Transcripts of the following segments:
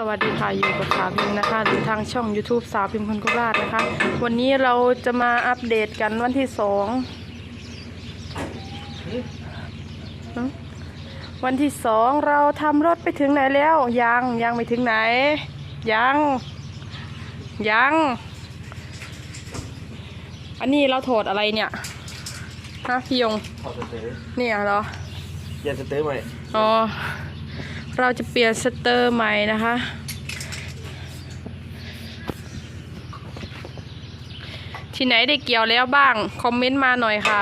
สวัสดีค่ะอยู่กับสาวพิมพ์นะคะ หรือทางช่อง YouTube สาวพิมพ์คนโคราชนะคะ วันนี้เราจะมาอัปเดตกันวันที่สองหึวันที่สองเราทำรถไปถึงไหนแล้ว ยังยังไม่ถึงไหน ยัง ยัง อันนี้เราโถดอะไรเนี่ยฮะพี่ยงขอสเตอร์เนี่ยเหรอเปลี่ยนสเตอร์ใหม่อ๋อ เราจะเปลี่ยนสเตอร์ใหม่นะคะ ที่ไหนได้เกี่ยวแล้วบ้าง คอมเมนต์มาหน่อยค่ะ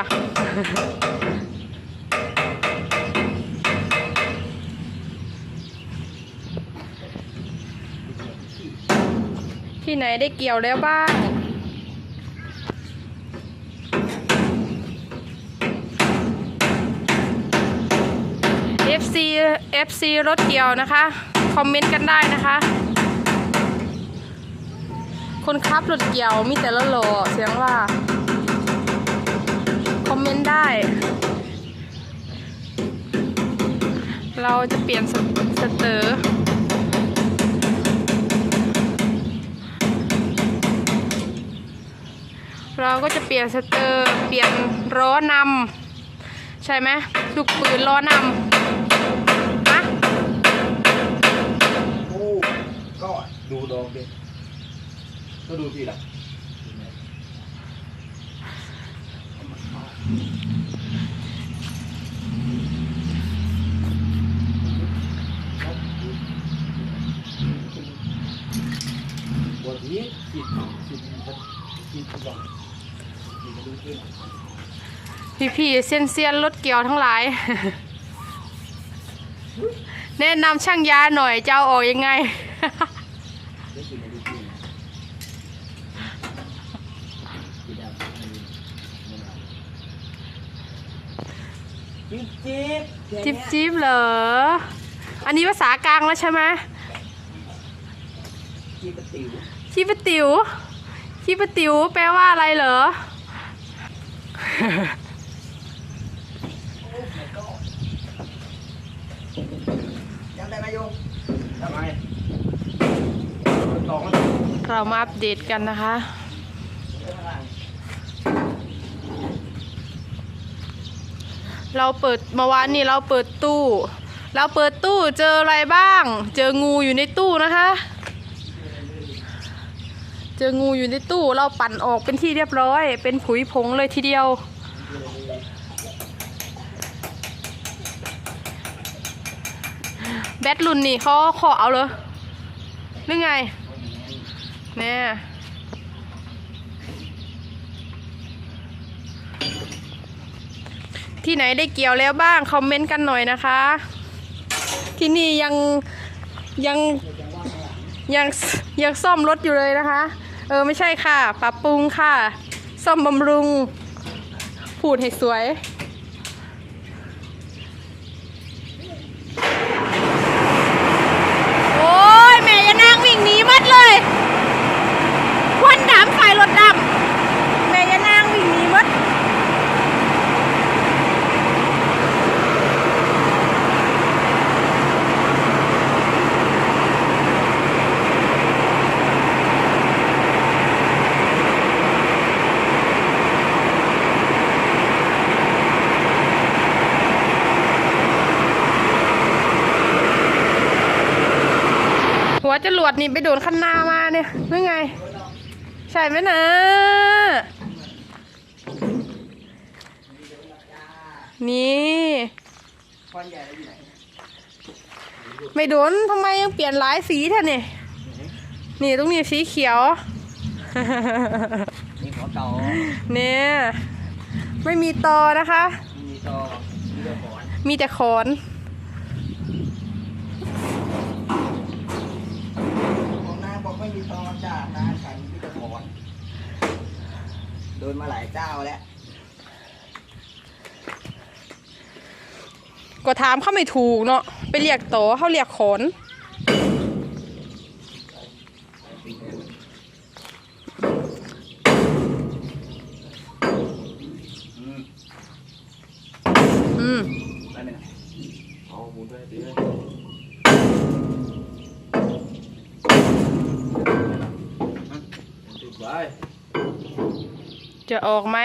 ที่ไหนได้เกี่ยวแล้วบ้าง FC FC รถเกี่ยวนะคะ คอมเมนต์กันได้นะคะ คนขับรถเกี่ยวมีแต่ละโหลเสียงว่า คอมเมนต์ได้ เราจะเปลี่ยนสสเตอร์เราก็จะเปลี่ยนสเตอร์ เปลี่ยนล้อนำใช่ไหมลูกปืนล้อนำฮะ โอ้ก็ดูดองดิ ก็ดูพี่ล่ะวันนี้สิบสิบสิบสิบสองสิบมาดูขึ้นพี่พี่ๆเซียนเซียนๆรถเกี่ยวทั้งหลาย แนะนำช่างยาหน่อยจะเอาออกยังไง ได้สิบมาดูขึ้นสีดำ จิ๊บจิ๊บจิบจิบเหรอ อันนี้ภาษากลางแล้วใช่ไหมจิ๊บปะติ๋วชีปะติว๋วชีปะติ๋วแปลว่าอะไรเหรอยังได้นายงทำไมสองเรามาอัปเดตกันนะคะ เราเปิดเมื่อวานนี้เราเปิดตู้ เราเปิดตู้เจออะไรบ้าง เจองูอยู่ในตู้นะคะ เจองูอยู่ในตู้เราปั่นออกเป็นที่เรียบร้อย เป็นผุยผงเลยทีเดียว แบตรุ่นนี่เขาขอเอาเลยหรือไงแน่ ที่ไหนได้เกี่ยวแล้วบ้างคอมเมนต์กันหน่อยนะคะ ที่นี่ยังยังยังยังซ่อมรถอยู่เลยนะคะ เออไม่ใช่ค่ะ ปรับปรุงค่ะ ซ่อมบำรุง พูดให้สวย โอ้ยแม่อย่านั่งวิ่งหนีมัดเลยควันดำขายรถดำแม่อย่านั่งวิ่งหนีมัดหัว จรวดนี่ไปโดนคันนามาเนี่ยหรือไง ใช่ไหมนะนี่ไม่โดนทำไมยังเปลี่ยนหลายสีแท่นี่นี่ตรงนี้สีเขียวนี่หัวเก่าเนี่ยไม่มีตอนะคะ มีตอมีเรื่องก่อนมีแต่ขอน ไม่มีตอจ้านาฉันมีแต่ขอนโดนมาหลายเจ้าแล้ว ก็ถามเขาไม่ถูกเนาะไปเรียกโตเขาเรียกขนอืมอืมได้ไหมเอาหมุนด้วยดีเลย จะออกไหม